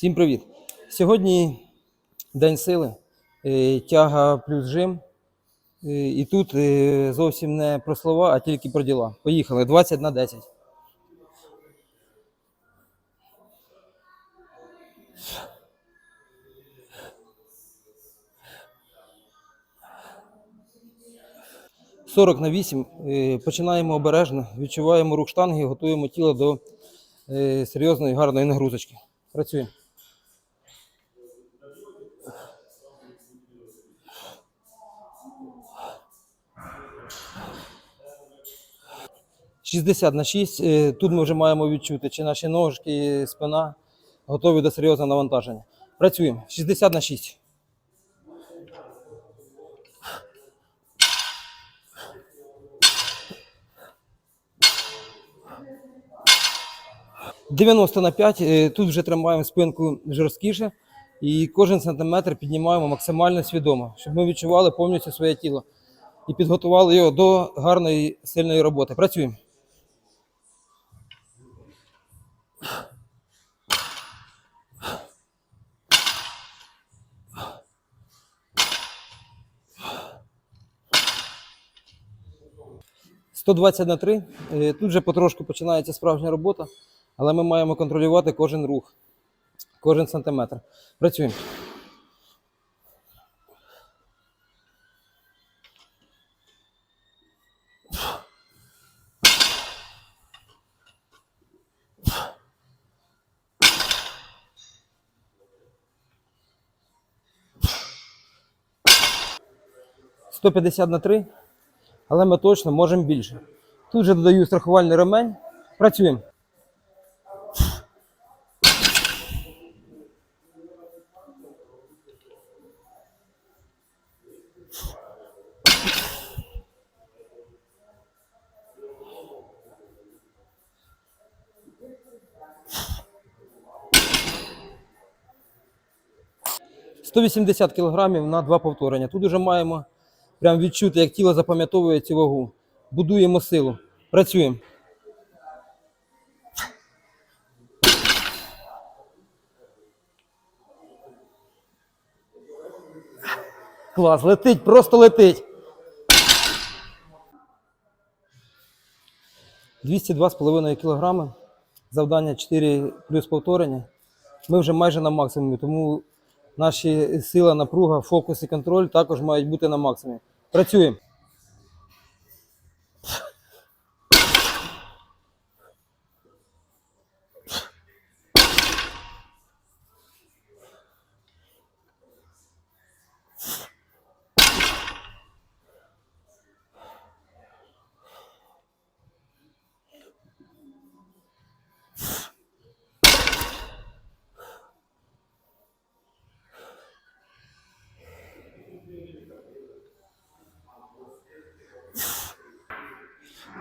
Всім привіт! Сьогодні день сили, е, тяга плюс жим. Е, І тут е, зовсім не про слова, а тільки про діла. Поїхали 20 на 10. Сорок на 8. Е, Починаємо обережно, відчуваємо рух штанги, готуємо тіло до серйозної гарної нагрузочки. Працюємо. – 60 на 6. Е, Тут ми вже маємо відчути, чи наші ножки, спина готові до серйозного навантаження. Працюємо. 60 на 6. «90 на 5. Е, Тут вже тримаємо спинку жорсткіше і кожен сантиметр піднімаємо максимально свідомо, щоб ми відчували повністю своє тіло і підготували його до гарної сильної роботи. Працюємо. «120 на 3. Е, Тут же потрошку починається справжня робота, але ми маємо контролювати кожен рух, кожен сантиметр. Працюємо. – 150 на 3, але ми точно можемо більше. Тут же додаю страхувальний ремень. Працюємо. – 180 кг на два повторення. Тут вже маємо прям відчути, як тіло запам'ятовує цю вагу. Будуємо силу. Працюємо. Клас, летить, просто летить. 202,5 кг. Завдання 4 плюс повторення. Ми вже майже на максимумі, тому наші сила, напруга, фокус і контроль також мають бути на максимумі. Працюємо.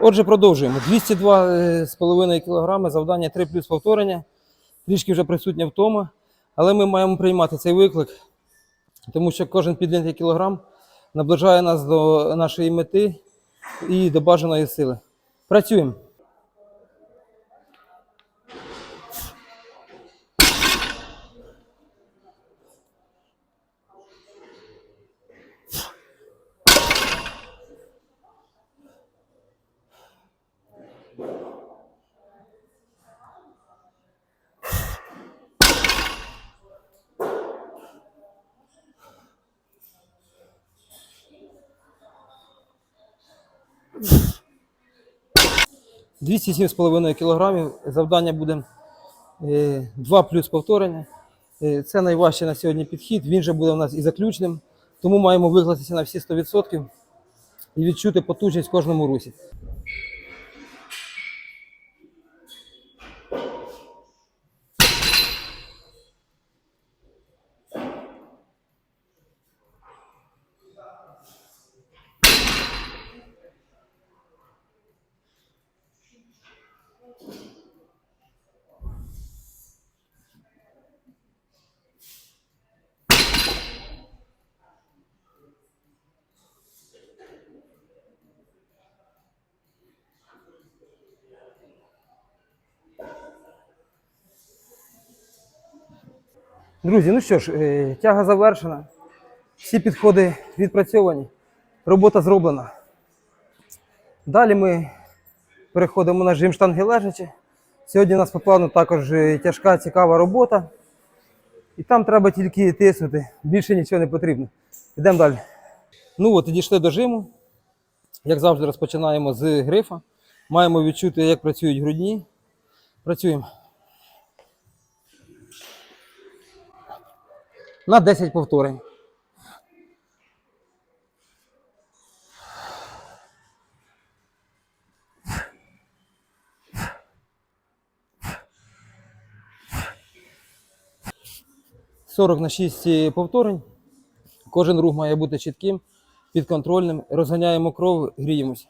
Отже, продовжуємо. 202,5 кг, завдання 3 плюс повторення. Трішки вже присутня втома, але ми маємо приймати цей виклик, тому що кожен піднятий кілограм наближає нас до нашої мети і до бажаної сили. Працюємо. – 207,5 кг. Завдання буде 2 плюс повторення. Е, Це найважчий на сьогодні підхід. Він же буде у нас і заключним. Тому маємо викластися на всі 100% і відчути потужність в кожному русі. Друзі, ну що ж, е, тяга завершена. Всі підходи відпрацьовані. Робота зроблена. Далі ми переходимо на жим штанги лежачі. Сьогодні у нас по плану також е, тяжка, цікава робота. І там треба тільки тиснути. Більше нічого не потрібно. Йдемо далі. Ну от, дійшли до жиму. Як завжди, розпочинаємо з грифа. Маємо відчути, як працюють грудні. Працюємо. На 10 повторень. Сорок на 6 повторень. Кожен рух має бути чітким, підконтрольним. Розганяємо кров, гріємось.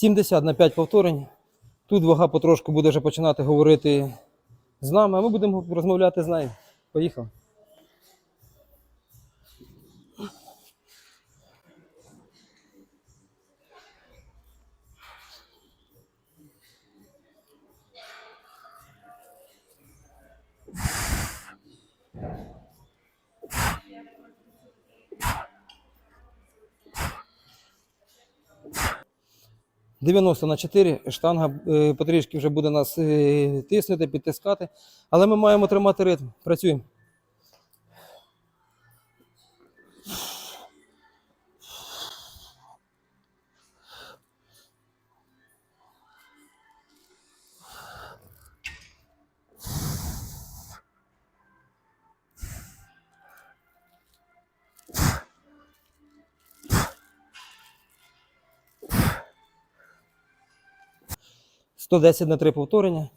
Сімдесят на 5 повторень. Тут вага потрошку буде вже починати говорити з нами, а ми будемо розмовляти з нею. Поїхав. – 90 на 4 штанга е, потрішки вже буде нас е, тиснути, підтискати. Але ми маємо тримати ритм. Працюємо. – 110 на 3 повторення.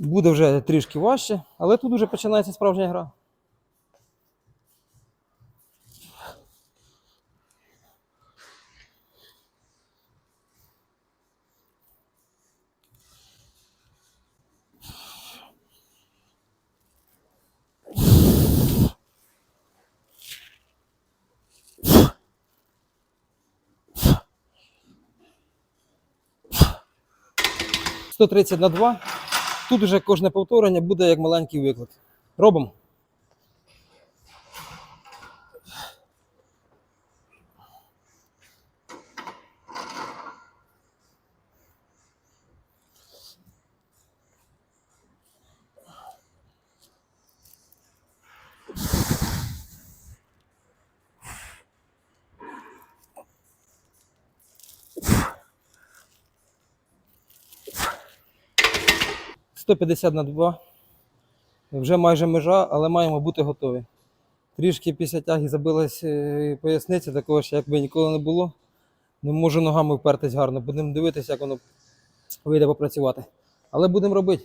Буде вже трішки важче, але тут вже починається справжня гра. – 130 на 2. Тут вже кожне повторення буде як маленький виклик. Робимо. – 150 на 2. Вже майже межа, але маємо бути готові. Трішки після тяги забилась е, поясниця, такого ж якби ніколи не було. Не можу ногами впертись гарно. Будемо дивитися, як воно вийде попрацювати. Але будемо робити.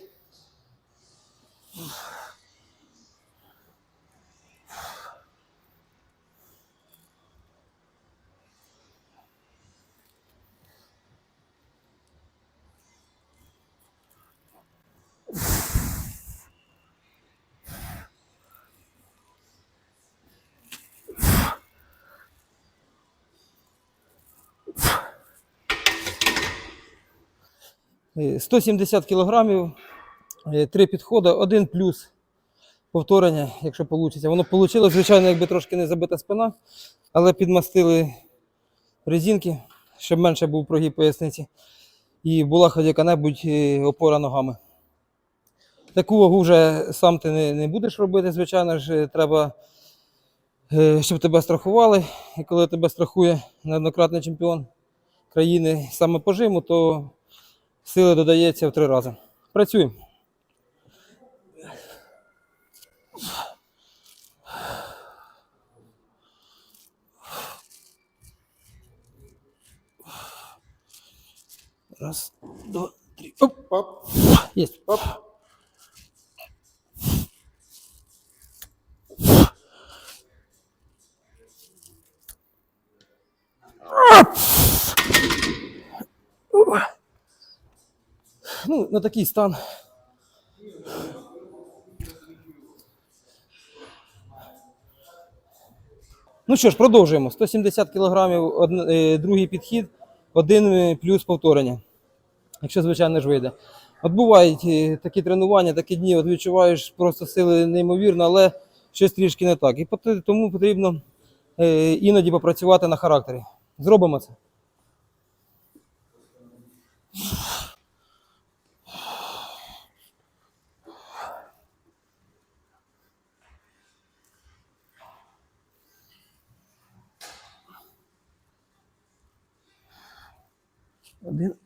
170 кілограмів, е, три підходи, один плюс повторення, якщо вийде. Воно вийшло, звичайно, якби трошки не забита спина, але підмастили резинки, щоб менше був прогиб поясниці. І була хоч яка-небудь е, опора ногами. Таку вагу вже сам ти не, не будеш робити, звичайно ж, е, треба, е, щоб тебе страхували. І коли тебе страхує неоднократний чемпіон країни саме по жиму, то сили додається в три рази. Працюємо. Раз, два, три. Оп, оп. Есть. Оп. На такий стан Ну що ж, продовжуємо. 170 кг, е, другий підхід, один е, плюс повторення. Якщо, звичайно ж вийде. От бувають е, такі тренування, такі дні, от відчуваєш просто сили неймовірно, але щось трішки не так. І тому потрібно іноді попрацювати на характері. Зробимо це. Один,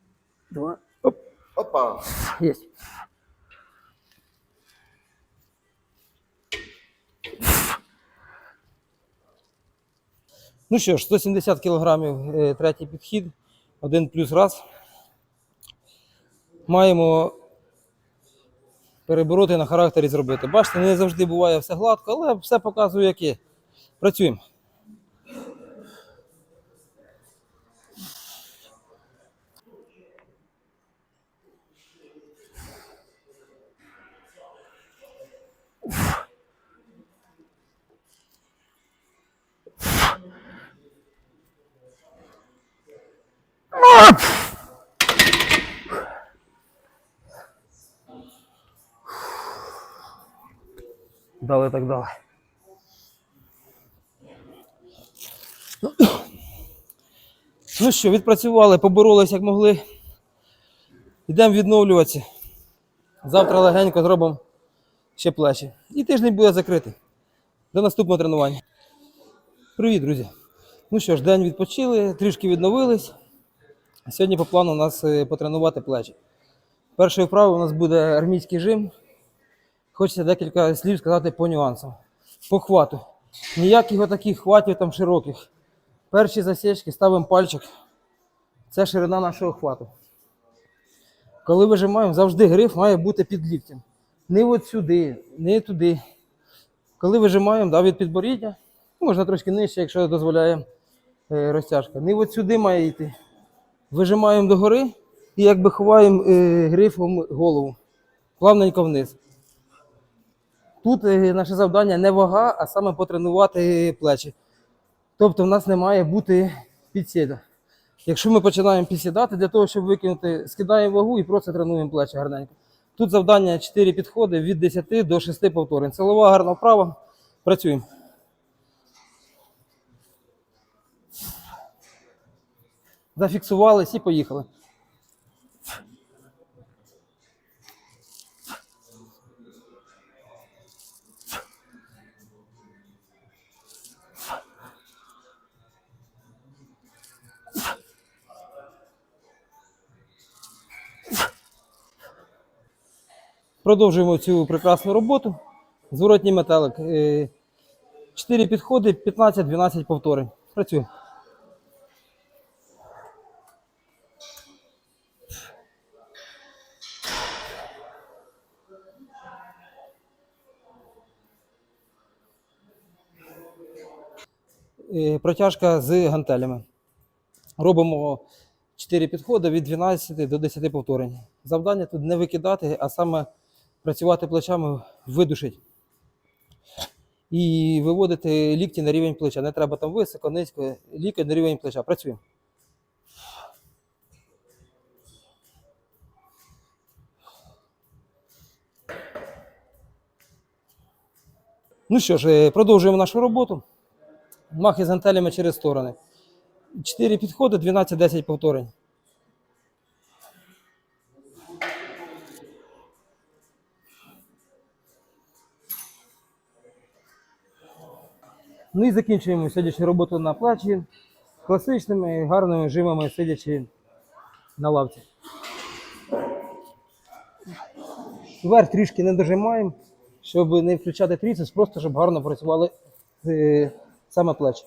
два, оп, Опа. есть. Ну що ж, 170 кг е, третій підхід, один плюс раз. Маємо перебороти на характері зробити. Бачите, не завжди буває все гладко, але все показує, як є. Працюємо. Дали так дали. Ну що, відпрацювали, поборолись як могли. Йдемо відновлюватися. Завтра легенько зробимо ще плечі. І тиждень буде закритий. До наступного тренування. Привіт, друзі. Ну що ж, день відпочили, трішки відновились. Сьогодні по плану у нас е, потренувати плечі. Першою вправою у нас буде армійський жим. Хочеться декілька слів сказати по нюансам. По хвату. Ніяких отаких хватів там широких. Перші засічки ставимо пальчик. Це ширина нашого хвату. Коли вижимаємо, завжди гриф має бути під ліктем. Не от сюди, не туди. Коли вижимаємо да, від підборіддя, можна трошки нижче, якщо дозволяє е, розтяжка. Не от сюди має йти. Вижимаємо догори і якби ховаємо е, грифом голову. Плавненько вниз. Тут е, наше завдання не вага, а саме потренувати плечі. Тобто в нас не має бути підсіда. Якщо ми починаємо підсідати, для того, щоб викинути, скидаємо вагу і просто тренуємо плечі гарненько. Тут завдання 4 підходи від 10 до 6 повторень. Силова гарна вправа. Працюємо. Зафіксувались і поїхали. Продовжуємо цю прекрасну роботу. Зворотній метелик. Е, Чотири підходи, 15-12 повторень. Працюємо. Е, Протяжка з гантелями. Робимо 4 підходи від 12 до 10 повторень. Завдання тут не викидати, а саме працювати плечами, видушить. І виводити лікті на рівень плеча. Не треба там високо, низько, лікоть на рівень плеча. Працюємо. Ну що ж, е, продовжуємо нашу роботу. Махи з гантелями через сторони. 4 підходи, 12-10 повторень. Ну і закінчуємо сьогоднішню роботу на плачі класичними гарними жимами, сидячи на лавці. Вверх трішки не дожимаємо, щоб не включати тріцепс, просто щоб гарно працювали е, саме плечі.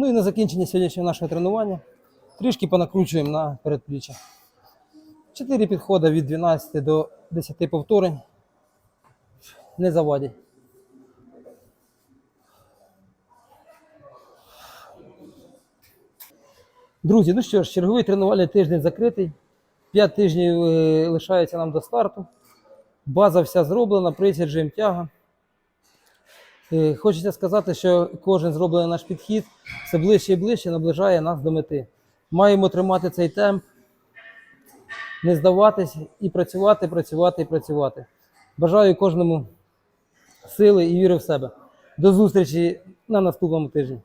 Ну і на закінчення сьогоднішнього нашого тренування трішки понакручуємо на передпліччя. 4 підходи від 12 до 10 повторень. Не завадять. Друзі, ну що ж, черговий тренувальний тиждень закритий. 5 тижнів е, лишається нам до старту. База вся зроблена, присяджуємо тяга. Е, Хочеться сказати, що кожен зроблений наш підхід все ближче і ближче наближає нас до мети. Маємо тримати цей темп, не здаватись і працювати, працювати і працювати. Бажаю кожному сили і віри в себе. До зустрічі на наступному тижні.